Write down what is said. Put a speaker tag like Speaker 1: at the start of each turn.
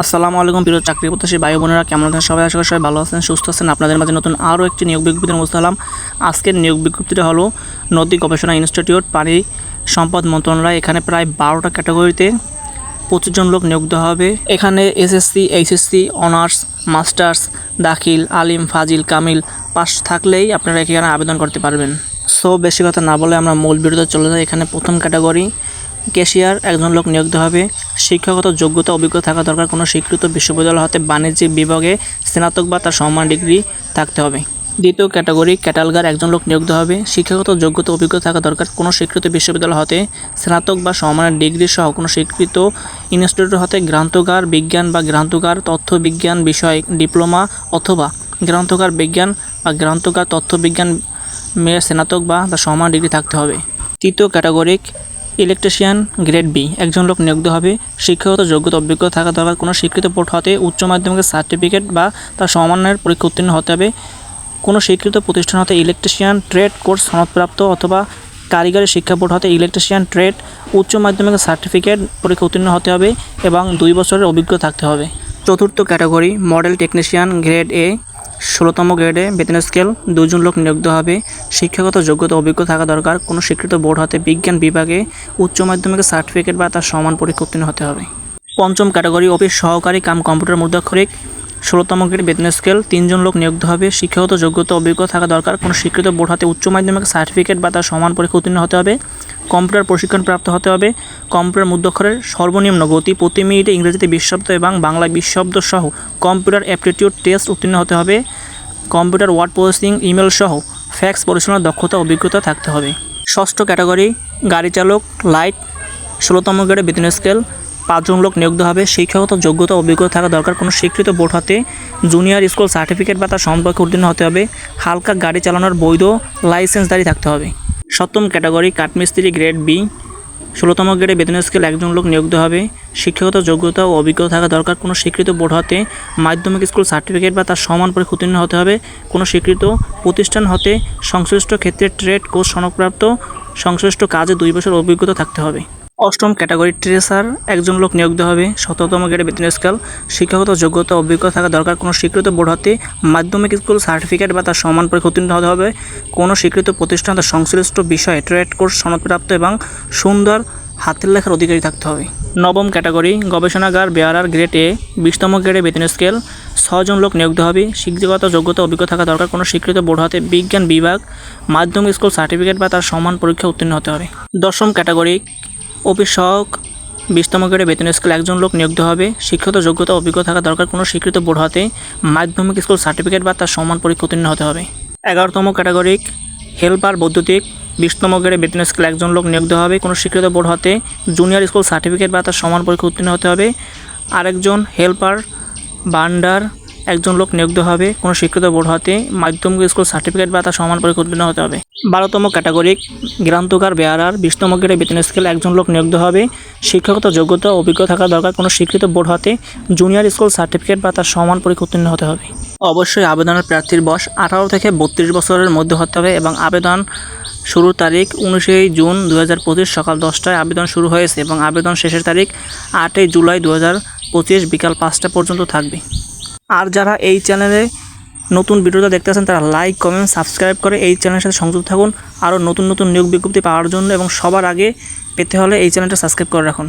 Speaker 1: আসসালামু আলাইকুম প্রিয় চাকরি প্রত্যাশী ভাই বোনেরা, কেমন আছেন সবাই? আশা করি সবাই ভালো আছেন, সুস্থ আছেন। আপনাদের মাঝে নতুন আরও একটি নিয়োগ বিজ্ঞপ্তির মধ্যে হলাম আজকের নিয়োগ বিজ্ঞপ্তিটা হলো নদী গবেষণা ইনস্টিটিউট, পানি সম্পদ মন্ত্রণালয়। এখানে প্রায় বারোটা ক্যাটাগরিতে পঁচিশ জন লোক নিয়োগ দেওয়া হবে। এখানে এসএসসি এইচএসসি অনার্স মাস্টার্স দাখিল, আলিম, ফাজিল, কামিল পাস থাকলেই আপনারা এখানে আবেদন করতে পারবেন। সো বেশি কথা না বলে আমরা মূল বিরোধে চলে যাই। এখানে প্রথম ক্যাটাগরি ক্যাশিয়ার একজন লোক নিয়োগ হবে। শিক্ষাগত যোগ্যতা, অভিজ্ঞতা থাকা দরকার। কোনো স্বীকৃত বিশ্ববিদ্যালয় হতে বাণিজ্যিক বিভাগে স্নাতক বা তার সম্মান ডিগ্রি থাকতে হবে। দ্বিতীয় ক্যাটাগরি, ক্যাটালগার একজন লোক নিয়োগ হবে। শিক্ষাগত যোগ্যতা, অভিজ্ঞতা থাকা দরকার। কোনো স্বীকৃত বিশ্ববিদ্যালয় হতে স্নাতক বা সমানের ডিগ্রি সহ কোনো স্বীকৃত ইনস্টিটিউট হতে গ্রান্থকার বিজ্ঞান বা গ্রান্থকার তথ্য বিজ্ঞান বিষয় ডিপ্লোমা অথবা গ্রান্থকার বিজ্ঞান বা গ্রান্থকার তথ্য বিজ্ঞান মেয়ের স্নাতক বা তার সমান ডিগ্রি থাকতে হবে। তৃতীয় ক্যাটাগরিক ইলেকট্রিশিয়ান গ্রেড বি একজন লোক নিয়োগ হবে। শিক্ষাগত যোগ্যতা, অভিজ্ঞতা থাকা দরকার। কোনো স্বীকৃত বোর্ড হতে উচ্চ মাধ্যমিকের সার্টিফিকেট বা তার সমমানের পরীক্ষা উত্তীর্ণ হতে হবে। কোনো স্বীকৃত প্রতিষ্ঠান হতে ইলেকট্রিশিয়ান ট্রেড কোর্স সনদপ্রাপ্ত অথবা কারিগরি শিক্ষা বোর্ড হতে ইলেকট্রিশিয়ান ট্রেড উচ্চ মাধ্যমিকের সার্টিফিকেট পরীক্ষা উত্তীর্ণ হতে হবে এবং দুই বছরের অভিজ্ঞতা থাকতে হবে। চতুর্থ category model technician grade A ষোলোতম গ্রেডে বেতন স্কেল দুজন লোক নিয়োগ হবে। শিক্ষাগত যোগ্যতা অভিজ্ঞ থাকা দরকার। কোনো স্বীকৃত বোর্ড হতে বিজ্ঞান বিভাগে উচ্চ মাধ্যমিক সার্টিফিকেট বা তার সমান পরীক্ষা উত্তীর্ণ হতে হবে। পঞ্চম ক্যাটাগরি অফিস সহকারী কাম কম্পিউটার মুদ্রাক্ষরিক। ষোলোতম গ্রেড বেতন স্কেল তিনজন লোক নিয়োগ হবে। শিক্ষাগত যোগ্যতা অভিজ্ঞতা থাকা দরকার। কোনো স্বীকৃত বোর্ড হাতে উচ্চ মাধ্যমিক সার্টিফিকেট বা তার সমান পরীক্ষা উত্তীর্ণ হতে হবে। কম্পিউটার প্রশিক্ষণ প্রাপ্ত হতে হবে। কম্পিউটার মুদ্রাক্ষরের সর্বনিম্ন গতি প্রতি মিনিটে ইংরেজিতে বিশ শব্দ এবং বাংলায় বিশ শব্দ সহ কম্পিউটার অ্যাপটিটিউড টেস্ট উত্তীর্ণ হতে হবে। কম্পিউটার ওয়ার্ড প্রসেসিং, ইমেল সহ ফ্যাক্স পরিচালনার দক্ষতা, অভিজ্ঞতা থাকতে হবে। ষষ্ঠ ক্যাটাগরি, গাড়ি চালক, লাইট, ষোলোতম গ্রেডে বেতন স্কেল, পাঁচজন লোক নিয়োগ হবে। শিক্ষাগত যোগ্যতা, অভিজ্ঞতা থাকা দরকার। কোনো স্বীকৃত বোর্ড হাতে জুনিয়র স্কুল সার্টিফিকেট বা তার সম্পর্কে উত্তীর্ণ হতে হবে। হালকা গাড়ি চালানোর বৈধ লাইসেন্সদারি থাকতে হবে। সপ্তম ক্যাটাগরি কাঠমিস্ত্রি গ্রেড বি। ষোলোতম গ্রেডে বেতন স্কেল একজন লোক নিয়োগ হবে। শিক্ষাগত যোগ্যতা ও অভিজ্ঞতা থাকা দরকার। কোনো স্বীকৃত বোর্ড হতে মাধ্যমিক স্কুল সার্টিফিকেট বা তার সমান পরে উত্তীর্ণ হতে হবে। কোনো স্বীকৃত প্রতিষ্ঠান হতে সংশ্লিষ্ট ক্ষেত্রে ট্রেড কোর্স সনদপ্রাপ্ত সংশ্লিষ্ট কাজে দুই বছর অভিজ্ঞতা থাকতে হবে। অষ্টম ক্যাটাগরি ট্রেসার, একজন লোক নিয়োগ দেওয়া হবে। শততম গ্রেডে বেতন স্কেল, শিক্ষাগত যোগ্যতা অভিজ্ঞতা থাকা দরকার। কোনো স্বীকৃত বোর্ড হতে মাধ্যমিক স্কুল সার্টিফিকেট বা তার সমান পরীক্ষা উত্তীর্ণ হতে হবে। কোনো স্বীকৃত প্রতিষ্ঠান তার সংশ্লিষ্ট বিষয়ে ট্রেড কোর্স সনদপ্রাপ্ত এবং সুন্দর হাতের লেখার অধিকারী থাকতে হবে। নবম ক্যাটাগরি, গবেষণাগার, বেয়ারার গ্রেড এ, বিশতম গ্রেডে বেতন স্কেল, ছজন লোক নিয়োগ হবে। শিক্ষাগত যোগ্যতা অভিজ্ঞতা থাকা দরকার। কোনো স্বীকৃত বোর্ড হতে বিজ্ঞান বিভাগ, মাধ্যমিক স্কুল সার্টিফিকেট বা তার সমান পরীক্ষা উত্তীর্ণ হতে হবে। দশম ক্যাটাগরি অফিস সহক বিশতম গ্রেডে বেতন স্কেল একজন লোক নিয়োগ হবে। শিক্ষিত যোগ্যতা অভিজ্ঞতা থাকা দরকার। কোনো স্বীকৃত বোর্ড হতে মাধ্যমিক স্কুল সার্টিফিকেট বা তার সমান পরীক্ষা উত্তীর্ণ হতে হবে। এগারোতম ক্যাটাগরিক হেল্পার বৈদ্যুতিক বিশতম গ্রেডে বেতন স্কেল একজন লোক নিয়োগ হবে। কোনো স্বীকৃত বোর্ড হতে জুনিয়র স্কুল সার্টিফিকেট বা তার সমান পরীক্ষা উত্তীর্ণ হতে হবে। আরেকজন হেল্পার বান্ডার একজন লোক নিয়োগ হবে, কোনো শিক্ষিত বোর্ড হতে মাধ্যমিক স্কুল সার্টিফিকেট বা তার সমান পরীক্ষা উত্তীর্ণ হতে হবে। বারোতম ক্যাটাগরি, গ্রান্তকার, বেয়ারার, বিশতম গ্রেডে বেতন স্কেল একজন লোক নিয়োগ হবে। শিক্ষাগত যোগ্যতা ও অভিজ্ঞতা থাকা দরকার, কোনো স্বীকৃত বোর্ড হতে জুনিয়র স্কুল সার্টিফিকেট বা তার সমান পরীক্ষা উত্তীর্ণ হতে হবে। অবশ্যই আবেদনের প্রার্থীর বয়স আঠারো থেকে বত্রিশ বছরের মধ্যে হতে হবে এবং আবেদন শুরুর তারিখ উনিশে জুন দু হাজার পঁচিশ সকাল দশটায় আবেদন শুরু হয়েছে এবং আবেদন শেষের তারিখ আটই জুলাই দু পঁচিশ বিকাল পাঁচটা পর্যন্ত থাকবে। আর যারা এই চ্যানেলে নতুন ভিডিওটা দেখতে দেখতেছেন তারা লাইক কমেন্ট সাবস্ক্রাইব করে এই চ্যানেলের সাথে সংযুক্ত থাকুন। আরও নতুন নতুন নিয়োগ বিজ্ঞপ্তি পাওয়ার জন্য এবং সবার আগে পেতে হলে এই চ্যানেলটা সাবস্ক্রাইব করে রাখুন।